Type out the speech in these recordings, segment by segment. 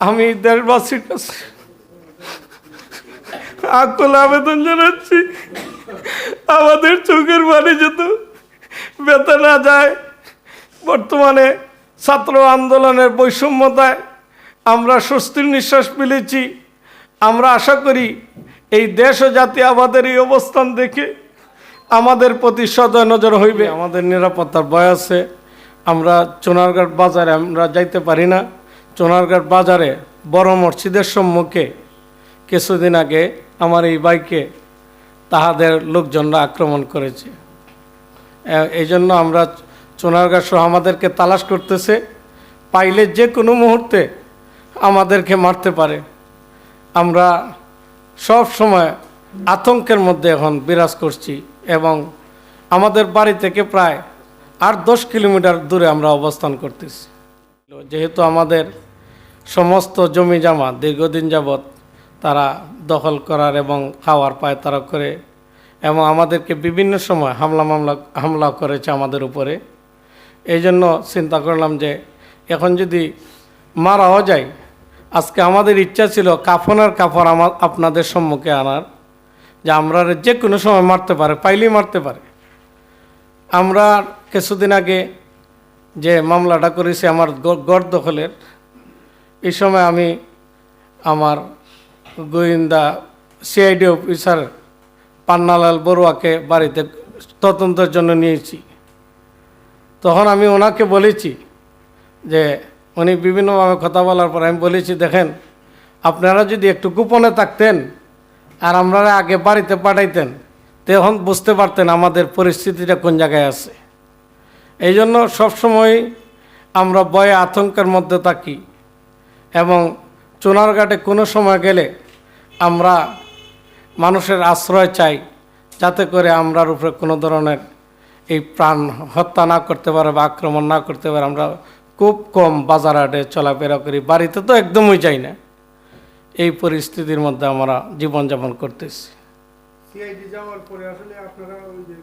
আমি দেশবাসীর কাছে আকুল আবেদন জানাচ্ছি। আমাদের চোখের বাড়ি যেত বেতা না যায়, বর্তমানে ছাত্র আন্দোলনের বৈষম্যতায় আমরা স্বস্তির নিঃশ্বাস ফেলেছি। আমরা আশা করি এই দেশ ও জাতি আমাদের এই অবস্থান দেখে আমাদের প্রতি সদয় নজর হইবে। আমাদের নিরাপত্তার ভয় আছে। আমরা চোনারঘাট বাজারে আমরা যাইতে পারি না। চোনারঘাট বাজারে বড় মসজিদের সম্মুখে কিছুদিন আগে আমার এই বাইকে তাহাদের লোকজনরা আক্রমণ করেছে। এই জন্য আমরা চোনারঘাট সহ আমাদেরকে তালাশ করতেছে। পাইলে যে কোনো মুহূর্তে আমাদেরকে মারতে পারে। আমরা সব সময় আতঙ্কের মধ্যে এখন বিরাজ করছি এবং আমাদের বাড়ি থেকে প্রায় আট দশ কিলোমিটার দূরে আমরা অবস্থান করতেছি। যেহেতু আমাদের সমস্ত জমি জামা দীর্ঘদিন যাবৎ তারা দখল করার এবং খাওয়ার পায় তারা করে এবং আমাদেরকে বিভিন্ন সময় হামলা মামলা, হামলা করেছে আমাদের উপরে। এই জন্য চিন্তা করলাম যে এখন যদি মারাও যায়, আজকে আমাদের ইচ্ছা ছিল কাফনের কাপড় আমার আপনাদের সম্মুখে আনার, যে আমরা যে কোনো সময় মারতে পারে, পাইলেই মারতে পারে। আমরা কিছুদিন আগে যে মামলাটা করেছি আমার গড় দখলের এই সময় আমি আমার গোয়েন্দা সিআইডি অফিসার পান্নালাল বড়ুয়াকে বাড়িতে তদন্তের জন্য নিয়েছি। তখন আমি ওনাকে বলেছি যে, উনি বিভিন্নভাবে কথা বলার পর আমি বলেছি, দেখেন, আপনারা যদি একটু গোপনে থাকতেন আর আমরা আগে বাড়িতে পাঠাইতেন, তখন বুঝতে পারতেন আমাদের পরিস্থিতিটা কোন জায়গায় আছে। এই জন্য সবসময় আমরা ভয়ে আতঙ্কের মধ্যে থাকি। এবং চুনারঘাটে কোনো সময় গেলে আমরা মানুষের আশ্রয় চাই যাতে করে আমরার উপরে কোনো ধরনের এই প্রাণ হত্যা না করতে পারে বা আক্রমণ না করতে পারে। আমরা খুব কম বাজার হাটে চলাফেরা করি বাড়িতে তো একদমই যাই না। এই পরিস্থিতির মধ্যে আমরা জীবনযাপন করতেছি। সিআইডি যাওয়ার পরে আসলে আপনারা ওই যে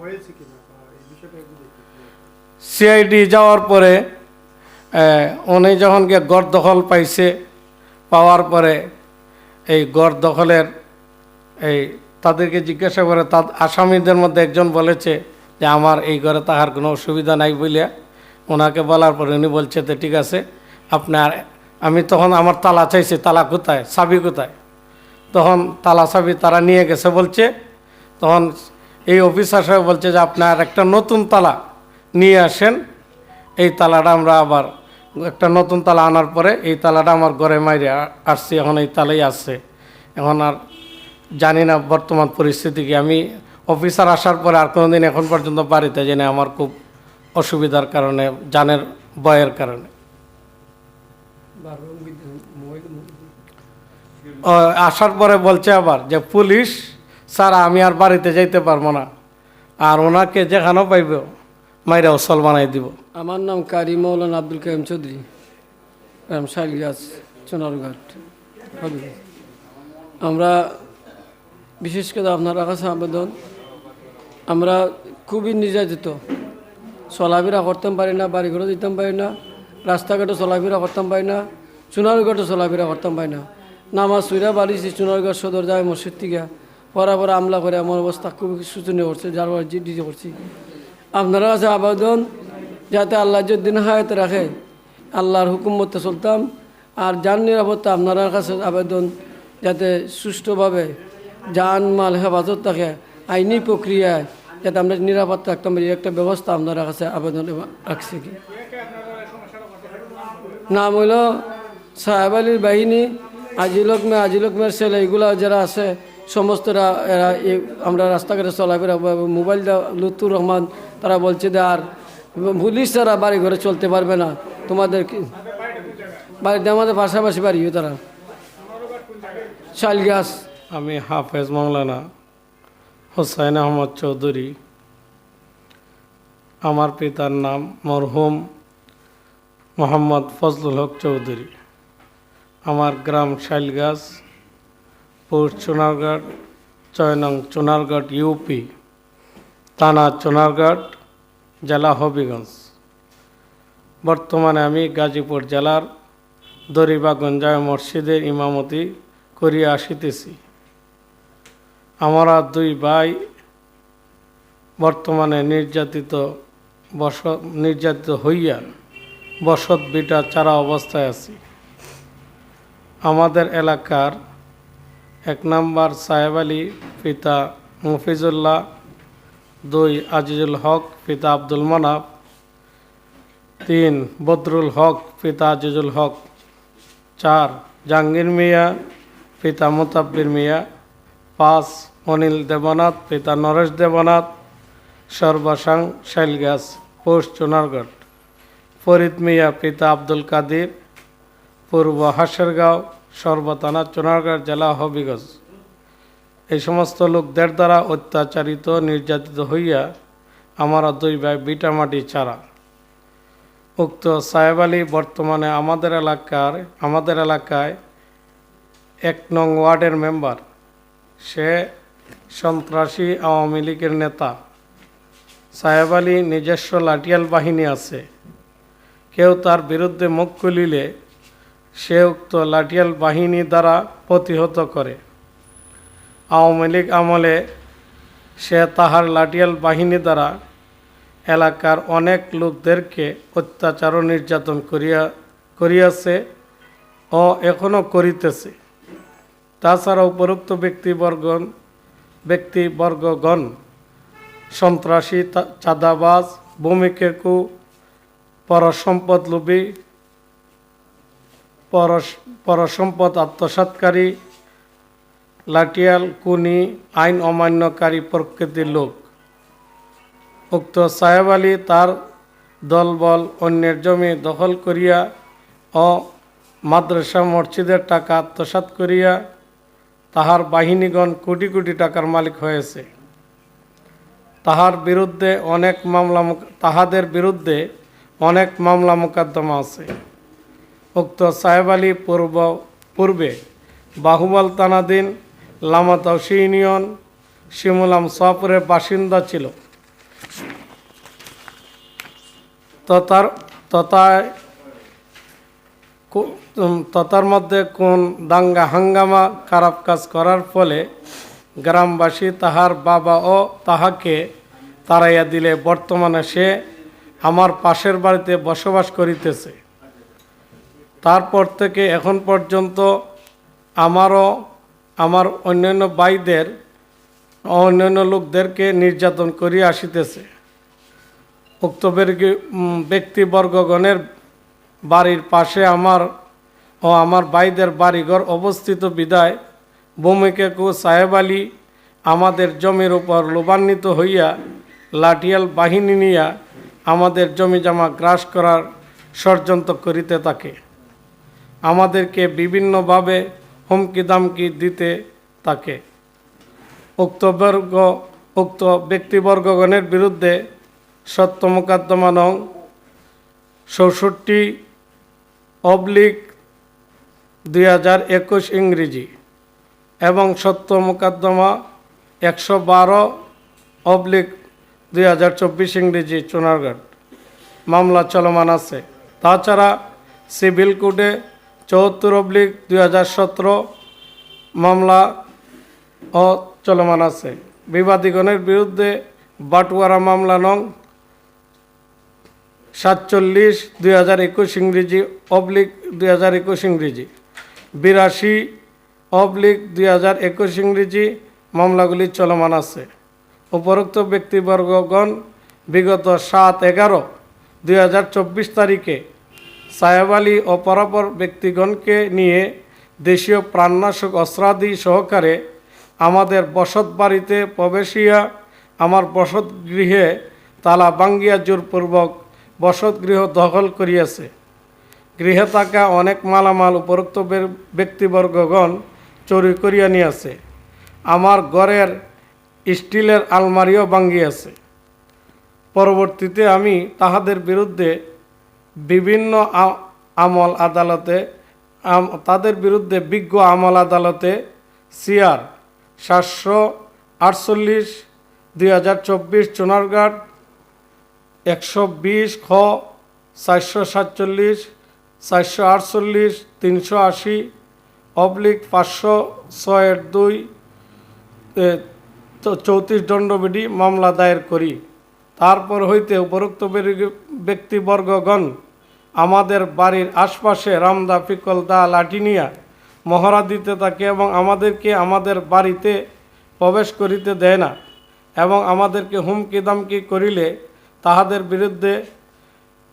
হয়েছে কিনা? সিআইডি যাওয়ার পরে উনি যখন গিয়ে গড় দখল পাইছে, পাওয়ার পরে এই গড় দখলের এই তাদেরকে জিজ্ঞাসা করে তা আসামিদের মধ্যে একজন বলেছে যে, আমার এই ঘরে তাহার কোনো অসুবিধা নাই বলিয়া। ওনাকে বলার পরে উনি বলছে তো ঠিক আছে, আপনার, আমি তখন আমার তালা চাইছি, তালা কোথায়? চাবি কোথায়? তখন তালা চাবি তারা নিয়ে গেছে, বলছে, তখন এই অফিসার সাহেব বলছে যে, আপনার একটা নতুন তালা নিয়ে আসেন এই তালাটা আমরা আবার একটা নতুন তালা আনার পরে এই তালাটা আমার ঘরে মাইরে আসছি, এখন এই তালাই আসছে এখন আর জানি না বর্তমান পরিস্থিতি কি। আমি অফিসার আসার পরে আর কোনোদিন এখন পর্যন্ত বাড়িতে জেনে আমার খুব অসুবিধার কারণে জানের ভয়ের কারণে। আসার পরে বলছে আবার যে, পুলিশ, স্যার, আমি আর বাড়িতে যাইতে পারব না। আর ওনাকে যেখানেও পাইব মাইরা ওসল বানাই দিব। আমার নাম কারি মৌলানা আব্দুল কাইম চৌধুরী। গ্রাম শাইলগাছ সোনারঘাট। হবিগঞ্জ। আমরা বিশেষ করে আপনার কাছে আবেদন, আমরা খুবই নির্যাতিত। চলাফেরা করতাম পারি না বাড়ি ঘরে দিতাম পারি না রাস্তাঘাটে চলাফেরা করতাম পারি না চুনারঘাটে চলাফেরা করতাম পারি না। নামাজ সুইরা বাড়িছি চুনারঘাট সদর যায় মসজিদ থেকে। পরা পরা আমলা করে আমার অবস্থা খুবই শোচনীয় করছে যার ডিজি করছি। আপনারা কাছে আবেদন যাতে আল্লাহ দিন হায়াতে রাখে, আল্লাহর হুকুম মতো চলতাম। আর যান নিরাপত্তা আপনার কাছে আবেদন যাতে সুষ্ঠুভাবে যান মাল হেফাজত থাকে, আইনি প্রক্রিয়ায় যাতে আমরা নিরাপত্তা থাকতাম, এই একটা ব্যবস্থা আপনার কাছে আবেদন রাখছি কি? নাম হইল সাহেব আলীর বাহিনী আজিলকমে আজিলকমের ছেলে, এগুলা যারা আছে, সমস্তরা এরা আমরা রাস্তাঘাটে চলাফেরা মোবাইল লুতুর রহমান তারা বলছে যে আর পুলিশ তারা বাড়ি ঘরে চলতে পারবে না। তোমাদের বাড়িতে আমাদের পাশাপাশি বাড়িও তারা। শাল গাছ আমি হাফেজ মৌলানা হোসাইন আহমদ চৌধুরী। আমার পিতার নাম মরহুম মোহাম্মদ ফজলুল হক চৌধুরী। আমার গ্রাম শাইলগাছ পোস্ট চুনারঘাট চয়নং চুনারঘাট ইউপি। থানা, চুনারঘাট জেলা হবিগঞ্জ। বর্তমানে আমি গাজীপুর জেলার দরিবাগঞ্জায় মসজিদের ইমামতি করিয়া আসিতেছি। আমরা দুই ভাই বর্তমানে নির্যাতিত বস নির্যাতিত হইয়া বসত বিটা চারা অবস্থায় আছি। আমাদের এলাকার এক নম্বর সাহেব আলী পিতা মুফিজুল্লাহ দুই, আজিজুল হক, পিতা আব্দুল মানাব। তিন, বদরুল হক, পিতা আজিজুল হক। চার, জাহাঙ্গীর মিয়া, পিতা মুতাব্বির মিয়া। পাঁচ, অনিল দেবনাথ, পিতা নরেশ দেবনাথ। সর্বাসাং শাইলগাছ, পোস্ট চুনারগড় ফরিদ মিয়া, পিতা আব্দুল কাদির। পূর্ব হাসেরগাঁও, সর্বতানা চুনারগড় জেলা হবিগঞ্জ। এই সমস্ত লোকদের দ্বারা অত্যাচারিত, নির্যাতিত হইয়া আমরা দুই ভাই বিটামাটি চারা উক্ত সাহেব আলী বর্তমানে আমাদের এলাকার, আমাদের এলাকায় এক নং ওয়ার্ডের মেম্বার। সে সন্ত্রাসী আওয়ামী লীগের নেতা। সাহেব আলী নিজস্ব লাঠিয়াল বাহিনী আছে। কেউ তার বিরুদ্ধে মুখ খুলিলে সে উক্ত লাঠিয়াল বাহিনী দ্বারা প্রতিহত করে। আওয়ামী লীগ আমলে সে তাহার লাঠিয়াল বাহিনী দ্বারা এলাকার অনেক লোকদেরকে অত্যাচার ও নির্যাতন করিয়া, করিয়াছে ও এখনও করিতেছে। তাছাড়া উপরোক্ত ব্যক্তিবর্গন, ব্যক্তিবর্গগণ সন্ত্রাসী চাঁদাবাজ, ভূমিকেকু পরসম্পদ লোভী পরস, পরসম্পদ আত্মসাৎকারী লাঠিয়াল কুনি আইন অমান্যকারী প্রকৃতির লোক। উক্ত সাহেব আলী তার দলবল অন্যের জমি দখল করিয়া ও মাদ্রাসা মসজিদের টাকা আত্মসাৎ করিয়া তাহার বাহিনীগণ কোটি কোটি টাকার মালিক হয়েছে। তাহার বিরুদ্ধে অনেক মামলা তাহাদের বিরুদ্ধে অনেক মামলা মোকদ্দমা আছে। উক্ত সাহেব আলী পূর্ব, পূর্বে বাহুবল তানাদিন লামাতাউসি ইউনিয়ন শিমুলাম সপুরের বাসিন্দা ছিল। ততার তথায় কো- ততার মধ্যে কোন দাঙ্গা হাঙ্গামা খারাপ কাজ করার ফলে গ্রামবাসী তাহার বাবা ও তাহাকে তাড়াইয়া দিলে বর্তমানে সে আমার পাশের বাড়িতে বসবাস করিতেছে। তারপর থেকে এখন পর্যন্ত আমারও আমার অন্যান্য ভাইদের, অন্যান্য লোকদেরকে নির্যাতন করিয়া আসিতেছে। উক্ত ব্যক্তিবর্গগণের বাড়ির পাশে আমার ও আমার ভাইদের বাড়িঘর অবস্থিত বিদায় ভূমিকেকু সাহেব আলী আমাদের জমির উপর লোভান্বিত হইয়া লাঠিয়াল বাহিনী নিয়া আমাদের জমি জমা গ্রাস করার ষড়যন্ত্র করিতে থাকে। আমাদেরকে বিভিন্নভাবে হুমকি দামকি দিতে থাকে উক্ত বর্গ, উক্ত ব্যক্তিবর্গগণের বিরুদ্ধে সত্য মোকদ্দমা নং চৌষট্টি অবলিক দুই হাজার একুশ ইংরেজি এবং সত্য মোকদ্দমা একশো বারো অবলিক দুই হাজার চব্বিশ ইংরেজি চুনারগড়। মামলা চলমান আছে। তাছাড়া সিভিল কোর্টে চৌহত্তর অব্লিক দুই হাজার সতেরো মামলা ও চলমান আছে। বিবাদীগণের বিরুদ্ধে বাটুয়ারা মামলা নং সাতচল্লিশ দুই হাজার একুশ ইংরেজি অবলিক দুই হাজার একুশ ইংরেজি। বিরাশি অবলিক দুই হাজার একুশ ইংরেজি মামলাগুলি চলমান আছে। উপরোক্ত ব্যক্তিবর্গগণ বিগত সাত এগারো দুই তারিখে সাহেব আলী ও পরাপর ব্যক্তিগণকে নিয়ে দেশীয় প্রাণনাশক অস্ত্রাদি সহকারে আমাদের বসত বাড়িতে প্রবেশিয়া আমার বসত গৃহে তালা বাঙ্গিয়া জোরপূর্বক বসত গৃহ দখল করিয়াছে। গৃহে থাকা অনেক মালামাল উপরোক্ত ব্যক্তিবর্গগণ চুরি করিয়া নিয়েছে। আমার ঘরের স্টিলের আলমারিও ভাঙ্গিয়াছে। পরবর্তীতে আমি তাহাদের বিরুদ্ধে বিভিন্ন আমল আদালতে তাদের বিরুদ্ধে বিজ্ঞ আমল আদালতে সিআর সাতশো আটচল্লিশ, দুই হাজার চব্বিশ চুনারঘাট একশো বিশ, খ চারশো সাতচল্লিশ, চারশো আটচল্লিশ, তিনশো আশি, অবলিক পাঁচশো ছয়ের দুই চৌত্রিশ দণ্ডবিধি মামলা দায়ের করি। তারপর হইতে উপরোক্ত ব্যক্তিবর্গগণ আমাদের বাড়ির আশপাশে রামদা, পিকল দা লাঠিনিয়া মহড়া দিতে থাকে এবং আমাদেরকে আমাদের বাড়িতে প্রবেশ করিতে দেয় না এবং আমাদেরকে হুমকি দামকি করিলে তাহাদের বিরুদ্ধে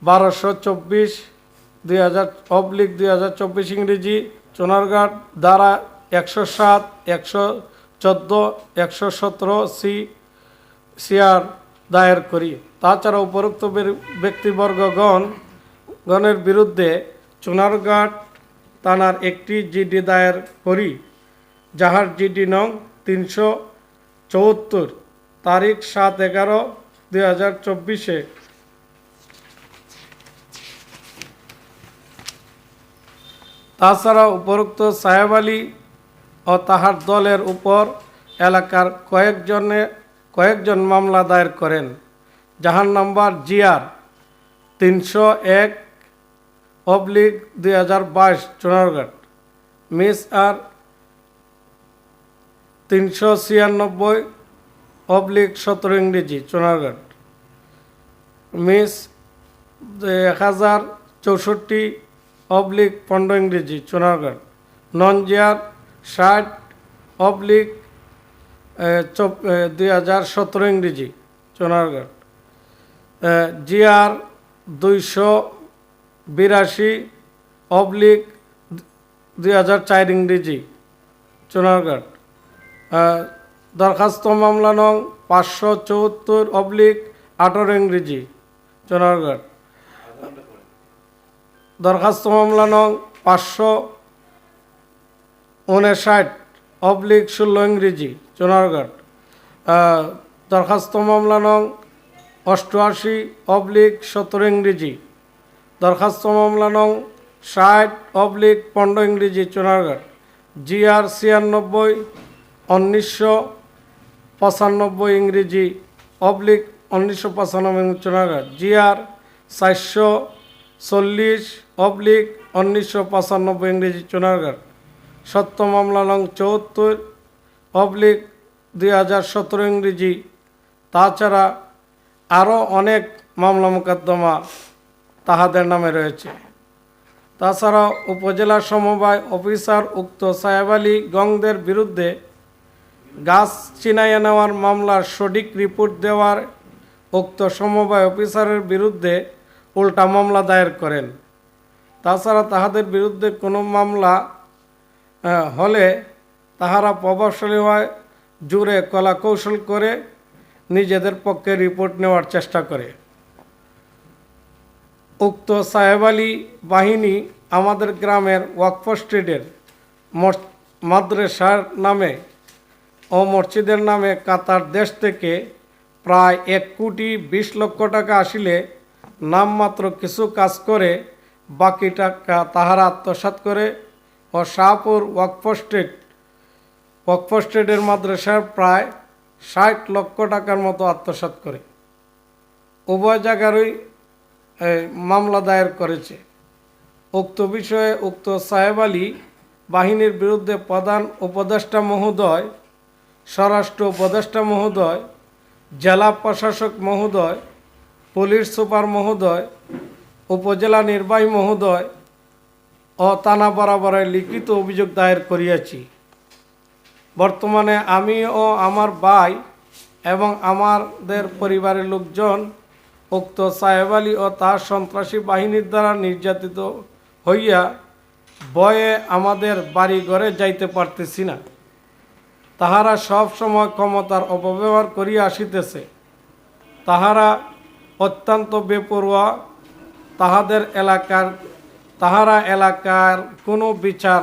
বারোশো চব্বিশ দুই হাজার, অবলিক দুই হাজার চব্বিশ ইংরেজি চোনারঘাট দ্বারা একশো সাত, একশো চোদ্দ, একশো সতেরো সি সিআর দায়ের করি। তাছাড়া উপরোক্ত ব্যক্তিবর্গগণ গণের বিরুদ্ধে চুনারঘাট থানার একটি জিডি দায়ের করি, যাহার জিডি নং তিনশো চৌহত্তর তারিখ সাত এগারো দুই হাজার চব্বিশে। তাছাড়া উপরোক্ত সাহেব আলী ও তাহার দলের উপর এলাকার কয়েকজনে কয়েকজন মামলা দায়ের করেন, যাহার নাম্বার জিআর তিনশো এক অবলিক দুই হাজার বাইশ চুনারঘাট মিস আর তিনশো ছিয়ানব্বই অবলিক সতেরো ইংরেজি চুনারঘাট মিস এক হাজার চৌষট্টি অবলিক পনেরো ইংরেজি চুনারঘাট নন জিয়ার ষাট অবলিক দুই হাজার সতেরো ইংরেজি চুনারঘাট জিআর দুইশো বিরাশি অবলিক দুই হাজার চার ইংরেজি চুনারঘাট দরখাস্ত মামলা নং পাঁচশো চৌহত্তর অবলিক আঠারো ইংরেজি চুনারঘাট দরখাস্ত মামলা নং পাঁচশো উনষাট অবলিক ষোলো ইংরেজি চুনারঘাট দরখাস্ত মামলা নং অষ্টআশি অবলিক সতেরো ইংরেজি দরখাস্ত মামলা নং ষাট অবলিক পনেরো ইংরেজি চুনারঘাট জিআর ছিয়ানব্বই, উনিশশো পঁচানব্বই ইংরেজি, অবলিক উনিশশো পঁচানব্বই চুনারঘাট জিআর চারশো চল্লিশ, অবলিক উনিশশো পঁচানব্বই ইংরেজি চুনারঘাট সত্য মামলা নং চৌহত্তর অবলিক দুই হাজার সতেরো ইংরেজি। তাছাড়া আরও অনেক মামলা মোকদ্দমা তাহাদের নামে রয়েছে। তাছাড়া উপজেলা সমবায় অফিসার উক্ত সাহেব আলী গংদের বিরুদ্ধে গাছ চিনাইয়া নেওয়ার মামলার সঠিক রিপোর্ট দেওয়ার উক্ত সমবায় অফিসারের বিরুদ্ধে উল্টা মামলা দায়ের করেন। তাছাড়া তাহাদের বিরুদ্ধে কোনো মামলা হলে তাহারা প্রভাবশালী হয় জুড়ে কলা কৌশল করে নিজেদের পক্ষে রিপোর্ট নেওয়ার চেষ্টা করে। উক্ত সাহেব আলী বাহিনী আমাদের গ্রামের ওয়াকফ স্ট্রিটের মাদ্রাসার নামে ও মসজিদের নামে কাতার দেশ থেকে প্রায় এক কোটি বিশ লক্ষ টাকা আসিলে নামমাত্র কিছু কাজ করে বাকি টাকা তাহারা আত্মসাৎ করে ও শাহপুর ওয়াকফ স্ট্রিট, ওয়াকফ স্ট্রিটের মাদ্রাসার প্রায় ষাট লক্ষ টাকার মতো আত্মসাৎ করে। উভয় জায়গারই মামলা দায়ের করেছে। উক্ত বিষয়ে উক্ত সাহেব আলী বাহিনীর বিরুদ্ধে প্রধান উপদেষ্টা মহোদয়, স্বরাষ্ট্র উপদেষ্টা মহোদয়, জেলা প্রশাসক মহোদয়, পুলিশ সুপার মহোদয়, উপজেলা নির্বাহী মহোদয় ও তানা বরাবরে লিখিত অভিযোগ দায়ের করিয়াছি। বর্তমানে আমি ও আমার ভাই এবং আমাদের পরিবারের লোকজন উক্ত সাহেব আলী ও তার সন্ত্রাসী বাহিনীর দ্বারা নির্যাতিত হইয়া বয়ে আমাদের বাড়ি ঘরে যাইতে পারতেছি না। তাহারা সব সময় ক্ষমতার অপব্যবহার করিয়া আসিতেছে। তাহারা অত্যন্ত বেপরোয়া। তাহাদের এলাকার তাহারা এলাকার কোনো বিচার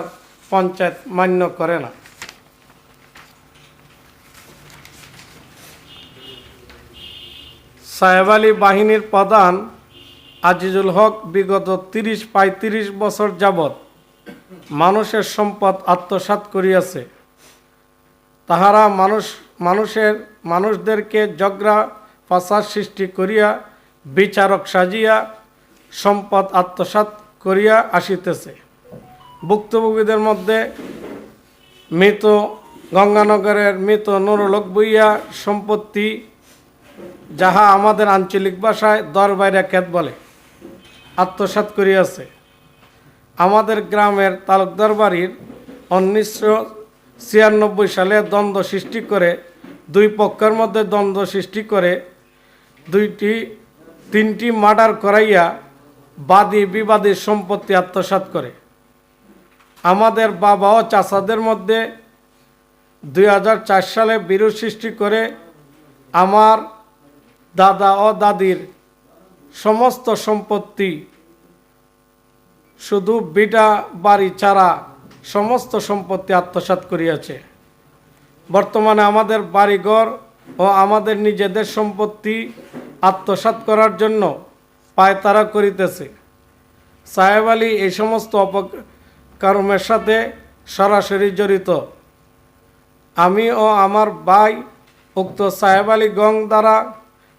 পঞ্চায়েত মান্য করে না। সাহেব আলী বাহিনীর প্রধান আজিজুল হক বিগত তিরিশ পঁয়ত্রিশ বছর যাবৎ মানুষের সম্পদ আত্মসাৎ করিয়াছে। তাহারা মানুষ, মানুষের, মানুষদেরকে জগরা ফাসাদ সৃষ্টি করিয়া, বিচারক সাজিয়া, সম্পদ আত্মসাৎ করিয়া আসিতেছে। ভুক্তভোগীদের মধ্যে মৃত গঙ্গানগরের মৃত নুরুলক বইয়া সম্পত্তি যাহা আমাদের আঞ্চলিক ভাষায় দরবাইরা খ্যাত বলে, আত্মসাৎ করিয়াছে। আমাদের গ্রামের তালুকদার বাড়ির উনিশশো ছিয়ানব্বই সালে দ্বন্দ্ব সৃষ্টি করে, দুই পক্ষের মধ্যে দ্বন্দ্ব সৃষ্টি করে, দুইটি, তিনটি মার্ডার করাইয়া বাদী বিবাদী সম্পত্তি আত্মসাৎ করে। আমাদের বাবা ও চাচাদের মধ্যে দুই হাজার চার সালে বিরোধ সৃষ্টি করে, আমার দাদা ও দাদির সমস্ত সম্পত্তি, শুধু বিটা বাড়ি ছাড়া সমস্ত সম্পত্তি আত্মসাৎ করিয়াছে। বর্তমানে আমাদের বাড়িঘর ও আমাদের নিজেদের সম্পত্তি আত্মসাৎ করার জন্য পায়তারা করিতেছে। সাহেব আলী এই সমস্ত অপকর্মের সাথে সরাসরি জড়িত। আমি ও আমার ভাই উক্ত সাহেব আলী গং দ্বারা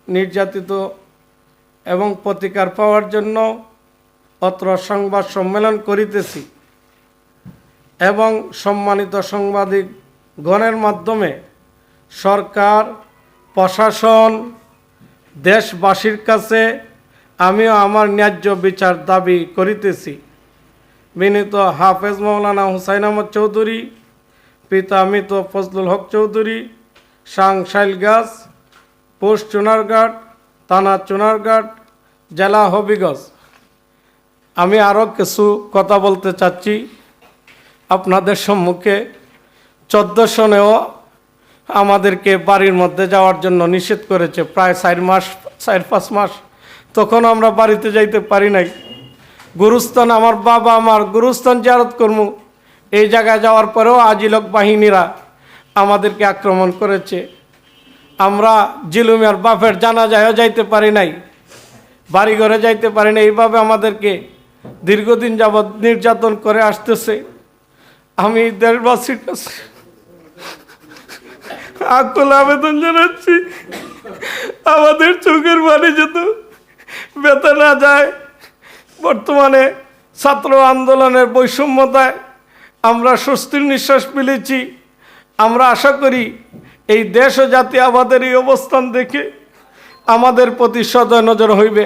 নির্যাতিত এবং প্রতিকার পাওয়ার জন্য অত্র সংবাদ সম্মেলন করিতেছি এবং সম্মানিত সাংবাদিক গণের মাধ্যমে সরকার, প্রশাসন, দেশবাসীর কাছে আমিও আমার ন্যায্য বিচার দাবি করিতেছি। বিনীত হাফেজ মৌলানা হুসাইন আহমদ চৌধুরী, পিতা মৃত ফজলুল হক চৌধুরী সাং শাইলগাছ পোস্ট চুনারঘাট থানা চুনারঘাট জেলা হবিগঞ্জ। আমি আরও কিছু কথা বলতে চাচ্ছি। আপনাদের সম্মুখে চোদ্দ সনেও আমাদেরকে বাড়ির মধ্যে যাওয়ার জন্য নিষেধ করেছে। প্রায় চার মাস, চার পাঁচ মাস তখন আমরা বাড়িতে যাইতে পারি নাই। গুরুস্থান, আমার বাবা আমার গুরুস্থান জারত করমু। এই জায়গায় যাওয়ার পরেও আজিলক বাহিনীরা আমাদেরকে আক্রমণ করেছে। আমরা জিলুমিয়ার বাপের জানা যায়ও যাইতে পারি নাই বাড়ি ঘরে যাইতে পারি না এইভাবে আমাদেরকে দীর্ঘদিন যাবৎ নির্যাতন করে আসতেছে। আমি দেশবাসীর কাছে আকুল আবেদন জানাচ্ছি, আমাদের চোখের বাড়ি যেত বেতা না যায়। বর্তমানে ছাত্র আন্দোলনের বৈষম্যতায় আমরা স্বস্তির নিঃশ্বাস ফেলেছি। আমরা আশা করি এই দেশ ও জাতি আমাদের এই অবস্থান দেখে আমাদের প্রতি সদয় নজর হইবে।